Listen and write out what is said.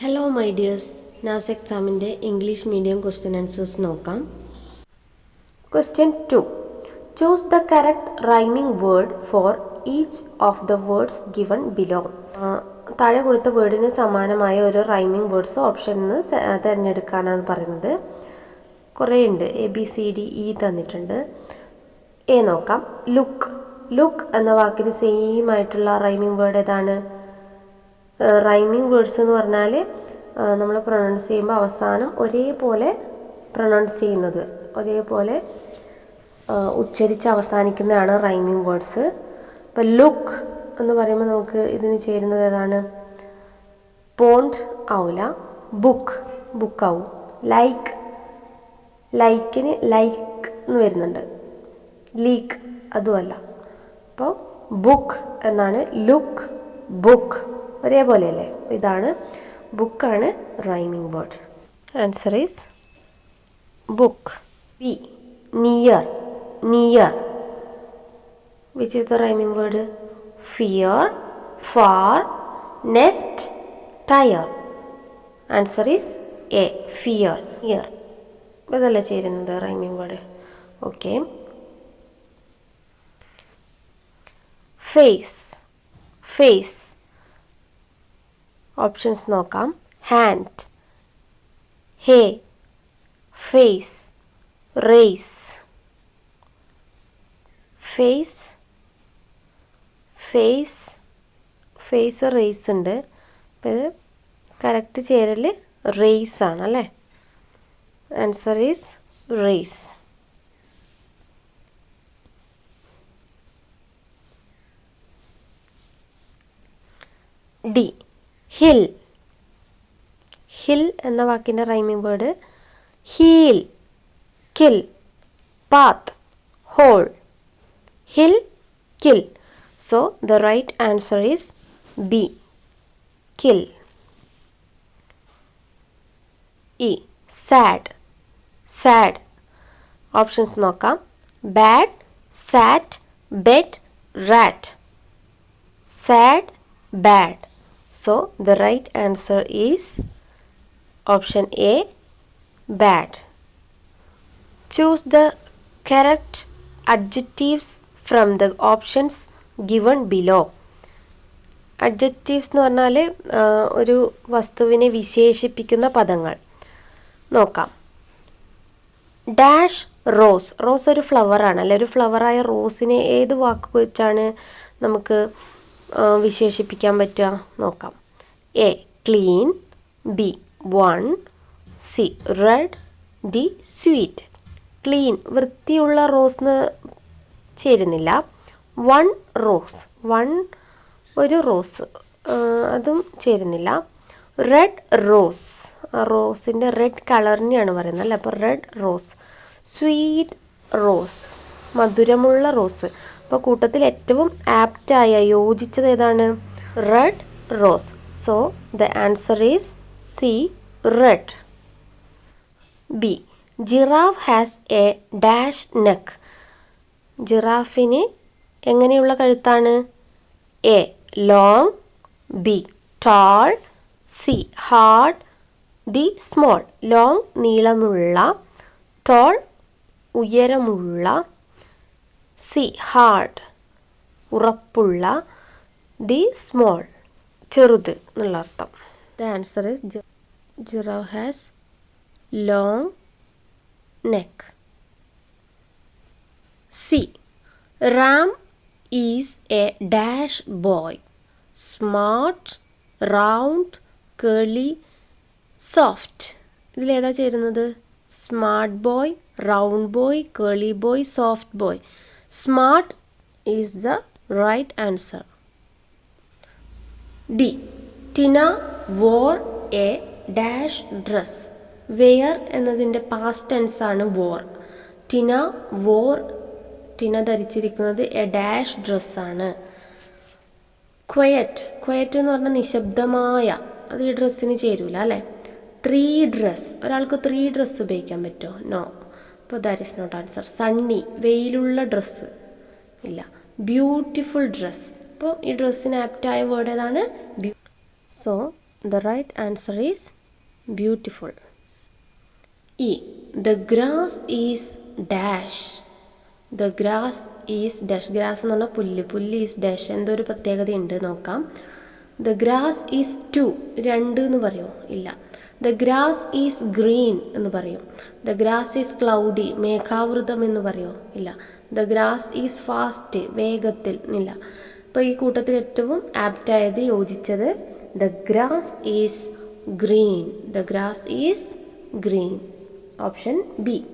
Hello my dears NAS എക്സാമിന്റെ English medium question answers നോക്കാം. Question to choose the correct rhyming word for each of the words given below താഴെ കൊടുത്ത വേർഡിന് സമാനമായ ഒരു rhyming words option നിന്ന് തിരഞ്ഞെടുക്കാനാണ് പറയുന്നത്. കുറേ ഉണ്ട് A B C D E തന്നിട്ടുണ്ട്. എ നോക്കാം. ലുക്ക് ലുക്ക് എന്ന വാക്കിന് സെയിം ആയിട്ടുള്ള റൈമിംഗ് വേർഡ് ഏതാണ്? റൈമിംഗ് വേർഡ്സ് എന്ന് പറഞ്ഞാൽ നമ്മൾ പ്രൊണൗൺസ് ചെയ്യുമ്പോൾ അവസാനം ഒരേപോലെ പ്രൊണൗൺസ് ചെയ്യുന്നത്. ഒരേപോലെ ഉച്ചരിച്ച് അവസാനിക്കുന്നതാണ് റൈമിങ് വേർഡ്സ് ഇപ്പം ലുക്ക് എന്ന് പറയുമ്പോൾ നമുക്ക് ഇതിന് ചേരുന്നത് ഏതാണ്? പോണ്ട് ആവില്ല ബുക്ക് ബുക്ക് ആവും. ലൈക്ക് ലൈക്കിന് ലൈക്ക് എന്ന് വരുന്നുണ്ട്. ലീക്ക് അതുമല്ല. അപ്പോൾ ബുക്ക് എന്നാണ് ലുക്ക് ബുക്ക് ഒരേപോലെയല്ലേ? ഇതാണ് ബുക്കാണ് rhyming word. Answer is book. B. Near. Near. Which is the rhyming word fear far nest tyre answer is A fear ear ഇതല്ല ചേരുന്നത് rhyming word okay face face options നോക്കാം. Hand hay face race face face face race ഉണ്ട്. അപ്പോൾ ഇത് correct ചേരൽ race ആണ് അല്ലേ? Answer is race D hill. Hill എന്ന വാക്കിന്റെ rhyming word heel kill path hole hill kill so the right answer is B kill E sad sad options നോക്കാം. Bad sat bed rat sad bad. So the right answer is option A bad. Choose the correct adjectives from the options given below. Adjectives എന്ന് പറഞ്ഞാൽ ഒരു വസ്തുവിനെ വിശേഷിപ്പിക്കുന്ന പദങ്ങൾ നോക്കാം dash rose rose ഒരു ഫ്ലവറാണ് അല്ലെ ഒരു ഫ്ലവറായ റോസിനെ ഏത് വാക്ക് വെച്ചാണ് നമുക്ക് വിശേഷിപ്പിക്കാൻ പറ്റുക? നോക്കാം. A clean B one C red D sweet clean വൃത്തിയുള്ള റോസ് ചേരുന്നില്ല. വൺ റോസ് വൺ ഒരു റോസ് അതും ചേരുന്നില്ല. റെഡ് റോസ് റോസിന്റെ റെഡ് കളറിനെയാണ് പറയുന്നത് അല്ലേ? അപ്പോൾ റെഡ് റോസ് സ്വീറ്റ് റോസ് മധുരമുള്ള റോസ് അപ്പോൾ കൂട്ടത്തിൽ ഏറ്റവും ആപ്റ്റായ യോജിച്ചത് ഏതാണ്? Red rose so the answer is C red B giraffe has a dash neck ജിറാഫിന് എങ്ങനെയുള്ള കഴുത്താണ്? A long B tall C hard D small long നീളമുള്ള. ടോൾ ഉയരമുള്ള. സി ഹാർഡ് ഉറപ്പുള്ള ദി സ്മോൾ ചെറുത് എന്നുള്ള അർത്ഥം. The answer is giraffe has long neck. C Ram is a dash boy. Smart round curly soft. ഇതിലേതാ ചേരുന്നത്? Smart boy round boy curly boy soft boy. Smart is the right answer. D. Tina wore a dash dress. Wear എന്നതിന്റെ past ആണ് wore. TINA wore TINA ധരിച്ചിരിക്കുന്നത് A dash ഡ്രസ്സാണ് quiet. Quiet എന്ന് പറഞ്ഞാൽ നിശബ്ദമായ അത് ഈ ഡ്രസ്സിന് ചേരൂല അല്ലേ? Three dress. ഒരാൾക്ക് ത്രീ ഡ്രസ്സ് ഉപയോഗിക്കാൻ പറ്റുമോ? നോ. അപ്പോൾ that is not answer sunny വെയിലുള്ള ഡ്രസ്സ് ഇല്ല. ബ്യൂട്ടിഫുൾ ഡ്രസ്സ് അപ്പോൾ ഈ ഡ്രസ്സിന് ആപ്റ്റായ വേർഡ് ഏതാണ്? So the right answer is beautiful E the grass is dash the grass is dash grass എന്ന് പറഞ്ഞാൽ പുല്ല്. പുല്ല് ഈസ് ഡാഷ് എന്തോ ഒരു പ്രത്യേകതയുണ്ട്. നോക്കാം. ദ ഗ്രാസ് ഈസ് ടു രണ്ട് എന്ന് പറയുമോ ഇല്ല. ദ ഗ്രാസ് ഈസ് ഗ്രീൻ എന്ന് പറയും. ദ ഗ്രാസ് ഈസ് ക്ലൗഡി മേഘാവൃതം എന്ന് പറയുമോ ഇല്ല. ദ ഗ്രാസ് ഈസ് ഫാസ്റ്റ് വേഗത്തിൽ ഇല്ല അപ്പോൾ ഈ കൂട്ടത്തിൽ ഏറ്റവും ആപ്റ്റായത് യോജിച്ചത് the grass is green the grass is green option B